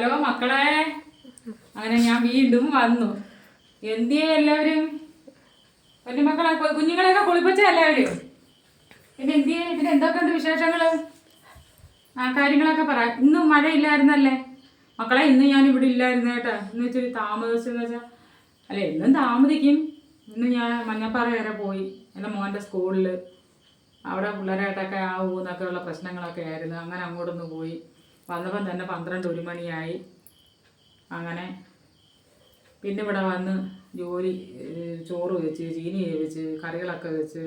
Hello മക്കളെ. അങ്ങനെ ഞാൻ വീണ്ടും വന്നു. എന്തിയെ എല്ലാവരും? വലിയ മക്കളെ കുഞ്ഞുങ്ങളെയൊക്കെ കുളിപ്പിച്ച എല്ലാവരും. പിന്നെ എന്തിയെ? പിന്നെ എന്തൊക്കെയുണ്ട് വിശേഷങ്ങൾ? ആ കാര്യങ്ങളൊക്കെ പറ. ഇന്നും മഴയില്ലായിരുന്നല്ലേ? മക്കളെ ഇന്ന് ഞാൻ ഇവിടെ ഇല്ലായിരുന്നു കേട്ടോ. ഇന്ന് ഇച്ചിരി താമസിച്ചെന്ന് വെച്ചാൽ അല്ല എന്നും താമസിക്കും. ഇന്ന് ഞാൻ മഞ്ഞപ്പാറ വരെ പോയി. എന്റെ മോന്റെ സ്കൂളിൽ അവിടെ പിള്ളേരായിട്ടൊക്കെ ആ ഊന്നൊക്കെ പ്രശ്നങ്ങളൊക്കെ ആയിരുന്നു. അങ്ങനെ അങ്ങോട്ടൊന്ന് പോയി. വന്നപ്പം തന്നെ പന്ത്രണ്ട് ഒരു മണിയായി. അങ്ങനെ പിന്നെ ഇവിടെ വന്ന് ജോലി ചോറ് വെച്ച് ചീനി വേവിച്ച് കറികളൊക്കെ വെച്ച്.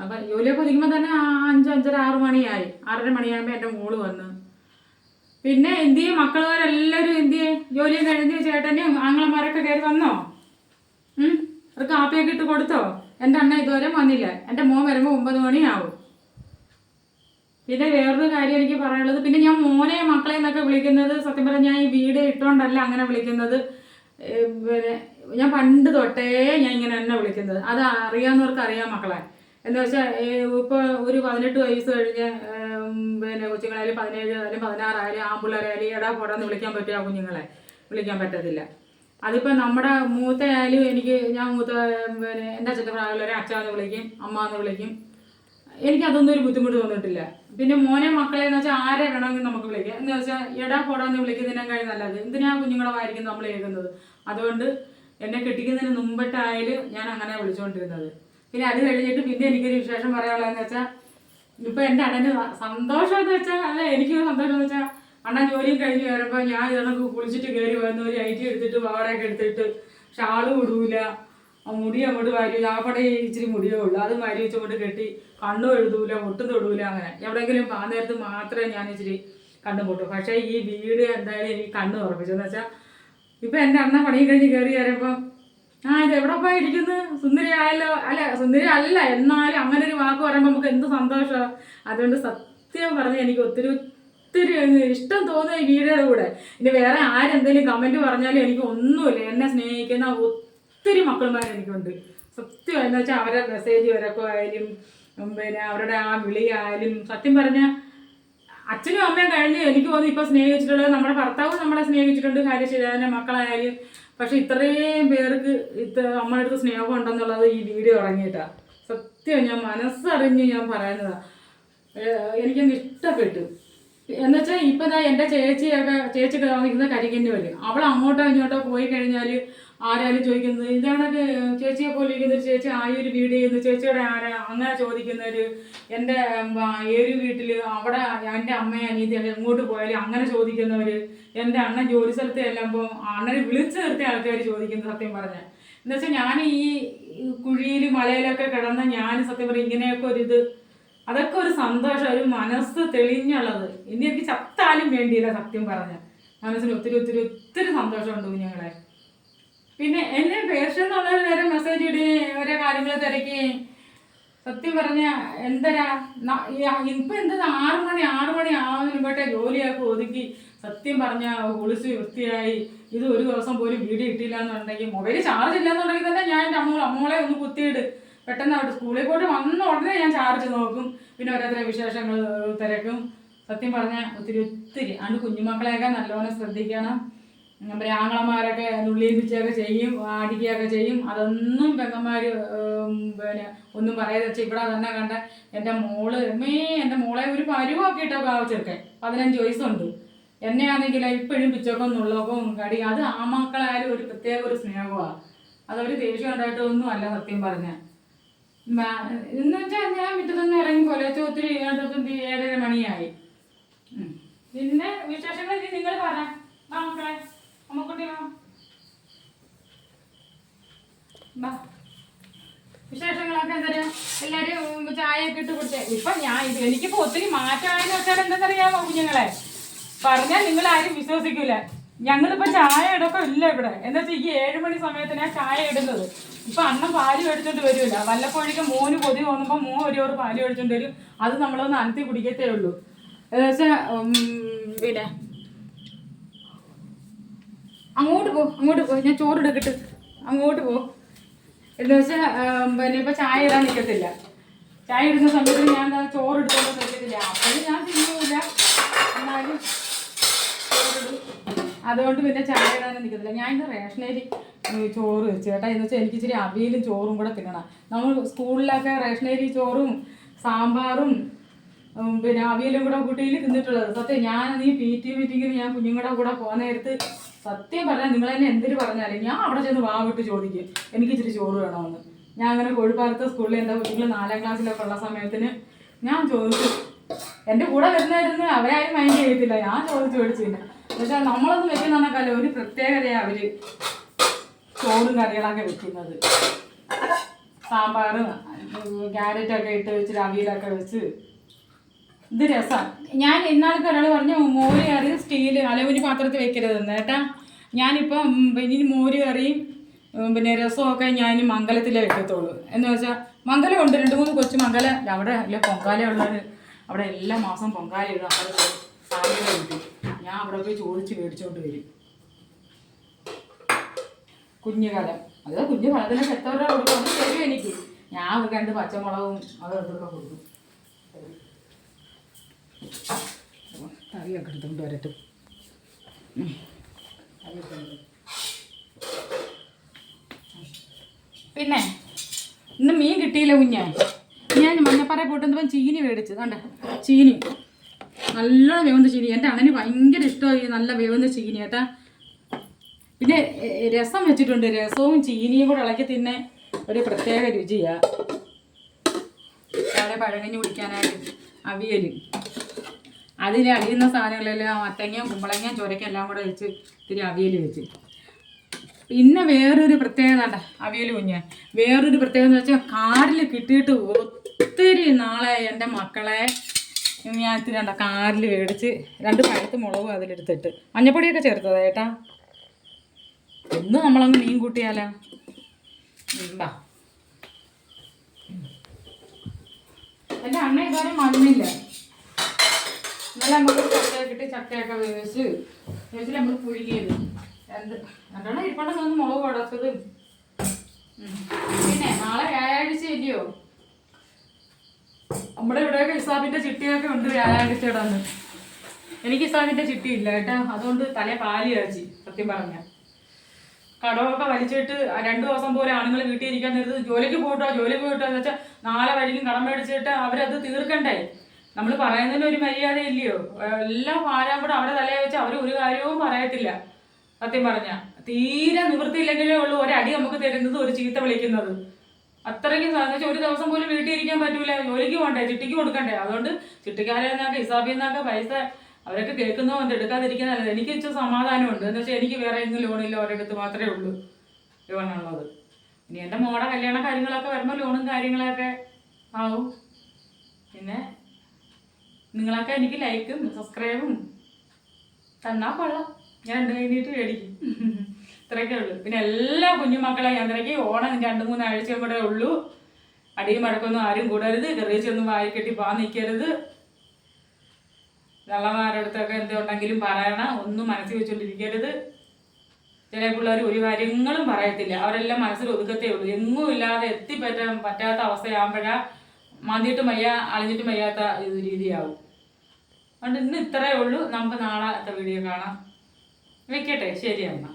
അപ്പം ജോലിയൊക്കെ ഒതുക്കുമ്പോൾ തന്നെ അഞ്ച് അഞ്ചര ആറ് മണിയായി. ആറര മണിയാകുമ്പോൾ എന്റെ മോൾ വന്ന്. പിന്നെ എന്തു ചെയ്യും? മക്കളുകാരെല്ലാവരും എന്തു ചെയ്യും? ജോലിയും കഴിഞ്ഞ് ചേട്ടനും ആങ്ങളമാരൊക്കെ കയറി വന്നോ? അവർക്ക് കാപ്പിയൊക്കെ ഇട്ട് കൊടുത്തോ? എന്റെ അണ്ണ ഇതുവരെ വന്നില്ല. എന്റെ മോൻ വരുമ്പോൾ ഒമ്പത് മണിയാവും. പിന്നെ വേറൊരു കാര്യം എനിക്ക് പറയാനുള്ളത് പിന്നെ ഞാൻ മോനെ മക്കളെ എന്നൊക്കെ വിളിക്കുന്നത് സത്യം പറഞ്ഞാൽ ഞാൻ ഈ വീട് ഇട്ടുകൊണ്ടല്ല അങ്ങനെ വിളിക്കുന്നത്. പിന്നെ ഞാൻ പണ്ട് തൊട്ടേ ഞാൻ ഇങ്ങനെ തന്നെ വിളിക്കുന്നത്. അത് അറിയാവുന്നവർക്ക് അറിയാം മക്കളെ. എന്താ വെച്ചാൽ ഇപ്പോൾ ഒരു പതിനെട്ട് വയസ്സ് കഴിഞ്ഞ് പിന്നെ കൊച്ചുങ്ങളായാലും പതിനേഴ് ആയാലും പതിനാറായാലും ആമ്പിള്ളേരായാലും എടാ പോടാന്ന് വിളിക്കാൻ പറ്റുക കുഞ്ഞുങ്ങളെ? വിളിക്കാൻ പറ്റത്തില്ല. അതിപ്പോൾ നമ്മുടെ മൂത്തയായാലും എനിക്ക് ഞാൻ മൂത്ത പിന്നെ എന്റെ അച്ഛന്റെ പ്രായമുള്ളവരെ അച്ഛാന്ന് വിളിക്കും അമ്മ എന്ന് വിളിക്കും. എനിക്കതൊന്നും ഒരു ബുദ്ധിമുട്ട് തോന്നിട്ടില്ല പിന്നെ മോനെ മക്കളെ എന്ന് വെച്ചാൽ ആരെ വേണമെങ്കിലും നമുക്ക് വിളിക്കാം. എന്ന് വെച്ചാൽ എടാ പോടാന്ന് വിളിക്കുന്നതിനേക്കാൾ നല്ലത്. എന്തിനാ കുഞ്ഞുങ്ങളെ വായിരിക്കും നമ്മൾ കേൾക്കുന്നത്? അതുകൊണ്ട് എന്നെ കെട്ടിക്കുന്നതിന് മുമ്പിട്ടായാലും ഞാൻ അങ്ങനെ വിളിച്ചുകൊണ്ടിരുന്നത് പിന്നെ അത് കഴിഞ്ഞിട്ട് പിന്നെ എനിക്കൊരു വിശേഷം പറയാനുള്ളതെന്ന് വെച്ചാൽ ഇപ്പൊ എന്റെ അണ്ണന് സന്തോഷം എന്ന് വെച്ചാൽ അല്ല എനിക്ക് സന്തോഷം എന്ന് വെച്ചാൽ അണ്ണൻ ജോലിയും കഴിഞ്ഞ് വരുമ്പോൾ ഞാൻ ഇതൊക്കെ കുളിച്ചിട്ട് കയറി വന്ന് ഒരു ഐറ്റി എടുത്തിട്ട് പാവടയൊക്കെ എടുത്തിട്ട് ഷാളും ഇടൂല. മുടി അങ്ങോട്ട് വാരി ആപ്പടെ ഇച്ചിരി മുടിയേ ഉള്ളൂ. അത് വാരി വെച്ചുകൊണ്ട് കെട്ടി കണ്ണും എഴുതൂല ഒട്ടും തൊടൂല അങ്ങനെ. എവിടെയെങ്കിലും പാ നേരത്ത് മാത്രമേ ഞാൻ ഇച്ചിരി കണ്ണു പൊട്ടു. പക്ഷേ ഈ വീട് എന്തായാലും എനിക്ക് കണ്ണ് ഉറപ്പിച്ചെന്ന് വെച്ചാൽ ഇപ്പം എന്റെ അണ്ണ പണി കഴിഞ്ഞ് കയറി വരുമ്പോൾ ആ ഇത് എവിടെ പോയി ഇരിക്കുന്നത് സുന്ദരി ആയല്ലോ. അല്ല സുന്ദരി അല്ല എന്നാലും അങ്ങനെ ഒരു വാക്ക് പറയുമ്പോൾ നമുക്ക് എന്ത് സന്തോഷമാണ് അതുകൊണ്ട് സത്യം പറഞ്ഞ് എനിക്ക് ഒത്തിരി ഒത്തിരി ഇഷ്ടം തോന്നുന്ന ഈ വീഡിയോയുടെ കൂടെ. ഇനി വേറെ ആരെന്തെങ്കിലും കമന്റ് പറഞ്ഞാലും എനിക്ക് ഒന്നുമില്ല. എന്നെ സ്നേഹിക്കുന്ന ഒത്തിരി മക്കളുമാർ എനിക്കുണ്ട്. സത്യം എന്ന് വെച്ചാൽ അവരെ മെസ്സേജ് വരൊക്കെ ആയാലും പിന്നെ അവരുടെ ആ വിളി ആയാലും സത്യം പറഞ്ഞാൽ അച്ഛനും അമ്മയും കഴിഞ്ഞ് എനിക്ക് തോന്നുന്നു ഇപ്പൊ സ്നേഹിച്ചിട്ടുള്ളത് നമ്മുടെ ഭർത്താവും നമ്മളെ സ്നേഹിച്ചിട്ടുണ്ട് കാര്യം ശരിയായ മക്കളായാലും. പക്ഷെ ഇത്രയും പേർക്ക് ഇത്ര അമ്മയുടെ അടുത്ത് സ്നേഹം ഉണ്ടെന്നുള്ളത് ഈ വീഡിയോ ഇറങ്ങിയിട്ടാ. സത്യം ഞാൻ മനസ്സറിഞ്ഞ് ഞാൻ പറയുന്നതാ. എനിക്കൊന്ന് ഇഷ്ടപ്പെട്ടു. എന്നുവെച്ചാൽ ഇപ്പൊ ദാ എന്റെ ചേച്ചിയൊക്കെ ചേച്ചിയൊക്കെ താമസിക്കുന്ന കരിക്കന്നെ വരും അവൾ അങ്ങോട്ടോ ഇങ്ങോട്ടോ പോയി കഴിഞ്ഞാൽ ആരായാലും ചോദിക്കുന്നത്? ഇതാണ് ചേച്ചിയെ പോലെ ഇരിക്കുന്ന ഒരു ചേച്ചി ആ ഒരു വീട് ചെയ്യുന്നു. ചേച്ചിയുടെ ആരാ അങ്ങനെ ചോദിക്കുന്നവര് എന്റെ ഏഴ് വീട്ടിൽ അവിടെ എന്റെ അമ്മയും അനീതിയൊക്കെ എങ്ങോട്ട് പോയാലും അങ്ങനെ ചോദിക്കുന്നവര് എന്റെ അണ്ണൻ ജോലി സ്ഥലത്ത് ചെല്ലുമ്പോൾ അണ്ണനെ വിളിച്ചു നിർത്തിയ ആൾക്കാർ ചോദിക്കുന്നത് സത്യം പറഞ്ഞ. എന്നുവെച്ചാൽ ഞാൻ ഈ കുഴിയിൽ മലയിലൊക്കെ കിടന്ന ഞാൻ സത്യം പറഞ്ഞ ഇങ്ങനെയൊക്കെ ഒരു ഇത് അതൊക്കെ ഒരു സന്തോഷം ഒരു മനസ്സ് തെളിഞ്ഞുള്ളത്. ഇനി എനിക്ക് ചത്താലും വേണ്ടിയില്ല സത്യം പറഞ്ഞ. മനസ്സിന് ഒത്തിരി ഒത്തിരി ഒത്തിരി സന്തോഷമുണ്ട് കുഞ്ഞുങ്ങളെ. പിന്നെ എന്നെ പേർഷ്യ എന്നുള്ള നേരം മെസ്സേജ് ഇടുകയും ഓരോ കാര്യങ്ങൾ തിരക്കുകയും സത്യം പറഞ്ഞ എന്തരാ? ഇപ്പം എന്താ ആറു മണി ആറു മണി മുമ്പേ ജോലിയൊക്കെ ഒതുക്കി. സത്യം പറഞ്ഞ കുളിച്ച് വൃത്തിയായി. ഇത് ഒരു ദിവസം പോലും വീഡിയോ ഇട്ടില്ല എന്നുണ്ടെങ്കിൽ മൊബൈൽ ചാർജ് ഇല്ല എന്നുണ്ടെങ്കിൽ തന്നെ ഞാൻ എന്റെ അമ്മ അമ്മോളെ ഒന്ന് കുത്തിയിട്ട് പെട്ടെന്ന് അവിടെ സ്കൂളിൽ പോയിട്ട് വന്ന ഉടനെ ഞാൻ ചാർജ് നോക്കും. പിന്നെ ഓരോരുത്തരെ വിശേഷങ്ങൾ തിരക്കും. സത്യം പറഞ്ഞാൽ ഒത്തിരി ഒത്തിരി. അതുകൊണ്ട് കുഞ്ഞുമക്കളെയൊക്കെ നല്ലോണം ശ്രദ്ധിക്കണം. നമ്മുടെ ആങ്ങളമാരൊക്കെ നുള്ളിയിപ്പിച്ചൊക്കെ ചെയ്യും അടിക്കുകയൊക്കെ ചെയ്യും. അതൊന്നും പെങ്ങന്മാർ പിന്നെ ഒന്നും പറയാതെ വെച്ചാൽ ഇവിടെ തന്നെ കണ്ട എന്റെ മോൾ എമ്മേ എന്റെ മോളെ ഒരു പരുവൊക്കെ ഇട്ടൊക്കെ ആവശ്യമൊക്കെ പതിനഞ്ച് വയസ്സുണ്ട്. എന്നെ ആണെങ്കിൽ ഇപ്പോഴും പിച്ചൊക്കെ നുള്ളൊക്കെ കടി. അത് ആ മക്കളായാലും ഒരു പ്രത്യേക ഒരു സ്നേഹമാണ് അതൊരു ദേഷ്യം ഉണ്ടായിട്ടൊന്നും അല്ല സത്യം പറഞ്ഞാൽ എന്ന് വെച്ചാൽ ഞാൻ മുറ്റത്തൊന്നും ഇറങ്ങി പോലെ ഒത്തിരി ഏഴര മണിയായി. പിന്നെ വിശേഷങ്ങൾ നിങ്ങൾ പറ ആ മക്കളെ. അമ്മക്കുട്ടി വാ. വിശേഷങ്ങളൊക്കെ എന്താ? എല്ലാരും ചായയൊക്കെ ഇട്ട് കൊടുത്തേ ഇപ്പൊ ഞാൻ എനിക്കിപ്പോ ഒത്തിരി മാറ്റമായെന്ന് വെച്ചാൽ എന്തെന്നറിയാമോ കുഞ്ഞുങ്ങളെ? പറഞ്ഞാൽ നിങ്ങൾ ആരും വിശ്വസിക്കൂല. ഞങ്ങളിപ്പോ ചായ ഇടൊക്കെ ഇല്ല ഇവിടെ. എന്താ വെച്ചാൽ ഈ ഏഴ് മണി സമയത്തിനാ ചായ ഇടുന്നത്. ഇപ്പൊ അണ്ണൻ പാൽ മേടിച്ചോണ്ട് വരില്ല വല്ലപ്പോഴേക്കും മോന് കൊതി തോന്നുമ്പോ മോൻ ഒരു ഓറ് പാൽ മേടിച്ചോണ്ട് വരും. അത് നമ്മളൊന്ന് അനത്തി കുടിക്കത്തേ ഉള്ളൂ. എന്താ വെച്ചാ പിന്നെ അങ്ങോട്ട് പോ അങ്ങോട്ട് പോ. ഞാൻ ചോറ് എടുക്കട്ട്. അങ്ങോട്ട് പോ. എന്ന് വെച്ചാൽ പിന്നെ ഇപ്പൊ ചായ ഇടാൻ നിൽക്കത്തില്ല ചായ ഇടുന്ന സമയത്ത് ഞാൻ എന്താ ചോറ് എടുത്തോണ്ട് നിൽക്കത്തില്ല അപ്പോഴും ഞാൻ തിന്നൂല എന്നാലും അതുകൊണ്ട് പിന്നെ ചായ ഇടാനും നിൽക്കത്തില്ല ഞാൻ ഇന്ന് റേഷനരി ചോറ് ചേട്ടാ എന്ന് വെച്ചാൽ എനിക്ക് ഇച്ചിരി അവിയലും ചോറും കൂടെ തിന്നണം. നമ്മൾ സ്കൂളിലൊക്കെ റേഷനരി ചോറും സാമ്പാറും പിന്നെ അവിയലും കൂടെ കുട്ടിയിൽ തിന്നിട്ടുള്ളത്. സത്യം ഞാൻ ഈ പി ടി മീറ്റിങ്ങിന് ഞാൻ കുഞ്ഞുങ്ങളുടെ കൂടെ പോകുന്ന നേരത്ത് സത്യം പറഞ്ഞാൽ നിങ്ങൾ എന്നെ എന്തിനു പറഞ്ഞാലും ഞാൻ അവിടെ ചെന്ന് വാവിട്ട് ചോദിക്കും. എനിക്ക് ഇച്ചിരി ചോറ് വേണമെന്ന് ഞാൻ അങ്ങനെ കോഴിപ്പാലത്തെ സ്കൂളിൽ എന്റെ കുട്ടികൾ നാലാം ക്ലാസ്സിലൊക്കെ ഉള്ള സമയത്തിന് ഞാൻ ചോദിച്ചു. എന്റെ കൂടെ വരുന്നവരുന്ന് അവരാരും മൈൻഡ് ചെയ്യത്തില്ല. ഞാൻ ചോദിച്ചു മേടിച്ചില്ല പക്ഷെ നമ്മളൊന്നും വെക്കുന്ന കണക്കല്ല ഒരു പ്രത്യേകതയാണ് അവർ ചോറും കറികളൊക്കെ വെക്കുന്നത്. സാമ്പാർ ക്യാരറ്റൊക്കെ ഇട്ട് വെച്ച് അവിയലൊക്കെ വെച്ച്. ഇത് രസം. ഞാൻ ഇന്നാൾക്ക് ഒരാൾ പറഞ്ഞു മോര് കറി സ്റ്റീൽ അലവിന് പാത്രത്തിൽ വെക്കരുതെന്ന് കേട്ടാ. ഞാനിപ്പം ഇനി മോര് കറിയും പിന്നെ രസമൊക്കെ ഞാൻ മംഗലത്തിലേ വെക്കത്തുള്ളൂ. എന്ന് വെച്ചാൽ മംഗലം ഉണ്ട് രണ്ട് മൂന്ന് കൊച്ചു മംഗല. അവിടെ അല്ല പൊങ്കാല ഉള്ളവർ അവിടെ എല്ലാ മാസം പൊങ്കാല ഇടും. അവിടെ സാധ്യത ഞാൻ അവിടെ പോയി ചോദിച്ച് മേടിച്ചോണ്ട് വരും. കുഞ്ഞുകാലം അത് കുഞ്ഞു കലത്തിനൊക്കെ എത്ര കൊടുക്കും? അത് തരും എനിക്ക്. ഞാൻ രണ്ട് പച്ചമുളകും അത് കൊടുക്കും. കറിയൊക്കെ എടുത്തുകൊണ്ട് വരട്ടെ. പിന്നെ ഇന്ന് മീൻ കിട്ടിയില്ല കുഞ്ഞ. ഞാൻ മഞ്ഞപ്പാറ പോട്ടുന്നപ്പം ചീനി മേടിച്ച്. കണ്ട? ചീനി. നല്ലോണം വേവുന്ന ചീനി. എന്റെ അണ്ണന് ഭയങ്കര ഇഷ്ടമായി. നല്ല വേവുന്ന ചീനി കേട്ടാ പിന്നെ രസം വെച്ചിട്ടുണ്ട്. രസവും ചീനിയും കൂടെ ഇളക്കി തിന്നെ ഒരു പ്രത്യേക രുചിയാ. രാവിലെ പഴകഞ്ഞ് കുടിക്കാനായിട്ട് അവിയൽ അതിൽ അടിയുന്ന സാധനങ്ങളെല്ലാം മത്തങ്ങയും കുമ്പളങ്ങയും ചൊരയ്ക്കും എല്ലാം കൂടെ വെച്ച് ഇത്തിരി അവിയൽ വെച്ച്. പിന്നെ വേറൊരു പ്രത്യേകത കണ്ട അവിയൽ കുഞ്ഞ്. വേറൊരു പ്രത്യേകത എന്ന് വെച്ചാൽ കാറിൽ കിട്ടിയിട്ട് ഒത്തിരി നാളെ എന്റെ മക്കളെ. ഞാൻ ഇത്തിരി കണ്ട കാറിൽ മേടിച്ച് രണ്ട് പഴുത്ത് മുളകും അതിലെടുത്തിട്ട്. മഞ്ഞപ്പൊടിയൊക്കെ ചേർത്തതാ ഏട്ടാ ഒന്ന് നമ്മളങ്ങ് മീൻ കൂട്ടിയാലോ. ബാ എന്റെ അണ്ണ ഇതുവരെ മണ്ണില്ല ഇന്നലെ നമുക്ക് ചക്കയൊക്കെ കിട്ടി ചക്കയൊക്കെ വേവിച്ച് നമ്മൾ പുഴുകിയത് എന്ത് രണ്ടെണ്ണം ഇരിപ്പണ്ടെന്ന് ഒന്ന് മുളക് പൊടാത്തത് പിന്നെ നാളെ വ്യാഴാഴ്ച ഇല്ലയോ? നമ്മുടെ ഇവിടെയൊക്കെ ഇസാബിന്റെ ചിട്ടിയൊക്കെ ഉണ്ട് വ്യാഴാഴ്ച ഇടാന്ന്. എനിക്ക് ഇസാബിന്റെ ചിട്ടി ഇല്ല കേട്ടോ. അതുകൊണ്ട് തലേ പാലി കാച്ചി സത്യം പറഞ്ഞ. കടമൊക്കെ വലിച്ചിട്ട് രണ്ടു ദിവസം പോലെ ആണുങ്ങൾ വീട്ടിൽ ഇരിക്കാൻ നേരത്ത് ജോലിക്ക് പോയിട്ടോ ജോലിക്ക് പോയിട്ടോ എന്ന് വെച്ചാൽ നാളെ വഴിക്കും കടം മേടിച്ചിട്ട് അവരത് തീർക്കണ്ടേ? നമ്മൾ പറയുന്നതിന് ഒരു മര്യാദ ഇല്ലയോ? എല്ലാം ആരാ കൂടെ അവരെ തലയെ വെച്ച് അവർ ഒരു കാര്യവും പറയത്തില്ല. സത്യം പറഞ്ഞ. തീരെ നിവൃത്തിയില്ലെങ്കിലേ ഉള്ളൂ ഒരടി നമുക്ക് തരുന്നത് ഒരു ചീത്ത വിളിക്കുന്നത്. അത്രയ്ക്കും സാധിച്ചു ഒരു ദിവസം പോലും വീട്ടിൽ ഇരിക്കാൻ പറ്റൂല. ജോലിക്ക് പോകണ്ടേ ചിട്ടിക്ക് കൊടുക്കണ്ടേ? അതുകൊണ്ട് ചിട്ടിക്കാരെന്നൊക്കെ ഹിസാബിൽ നിന്നൊക്കെ പൈസ അവരൊക്കെ കേൾക്കുന്നോ എന്ത് എടുക്കാതിരിക്കുന്നതല്ല. എനിക്ക് ഇച്ച സമാധാനമുണ്ട്. എന്ന് വെച്ചാൽ എനിക്ക് വേറെ എന്തും ലോണില്ല ഒരിടത്ത് മാത്രമേ ഉള്ളൂ ലോണുള്ളത് ഇനി എന്റെ മോടെ കല്യാണ കാര്യങ്ങളൊക്കെ വരുമ്പോൾ ലോണും കാര്യങ്ങളൊക്കെ ആവും. പിന്നെ നിങ്ങളൊക്കെ എനിക്ക് ലൈക്കും സബ്സ്ക്രൈബും തന്നാ കൊള്ളാം. ഞാൻ രണ്ട് കഴിഞ്ഞിട്ട് മേടിക്കും. ഇത്രയൊക്കെ ഉള്ളൂ. പിന്നെ എല്ലാ കുഞ്ഞുമക്കളെ ഞാൻ തിരക്കി ഓണം രണ്ട് മൂന്ന് കൂടെ ഉള്ളൂ. അടിയും മഴക്കൊന്നും ആരും കൂടരുത്. ചെറിയൊന്നും വായി കെട്ടി പാ നിൽക്കരുത് വെള്ളമാരടുത്തൊക്കെ എന്തുണ്ടെങ്കിലും പറയണം. ഒന്നും മനസ്സിൽ വെച്ചുകൊണ്ടിരിക്കരുത് ചില പിള്ളേർ ഒരു കാര്യങ്ങളും പറയത്തില്ല. അവരെല്ലാം മനസ്സിൽ ഒതുക്കത്തേ ഉള്ളൂ. എങ്ങും ഇല്ലാതെ എത്തിപ്പറ്റാൻ പറ്റാത്ത അവസ്ഥയാകുമ്പോഴാ മതിയിട്ടും വയ്യ അളിഞ്ഞിട്ടും വയ്യാത്ത രീതിയാവും. അതുകൊണ്ട് ഇന്ന് ഇത്രയേ ഉള്ളൂ. നമുക്ക് നാളത്തെ വീഡിയോ കാണാം. വെക്കട്ടെ? ശരി എന്നാ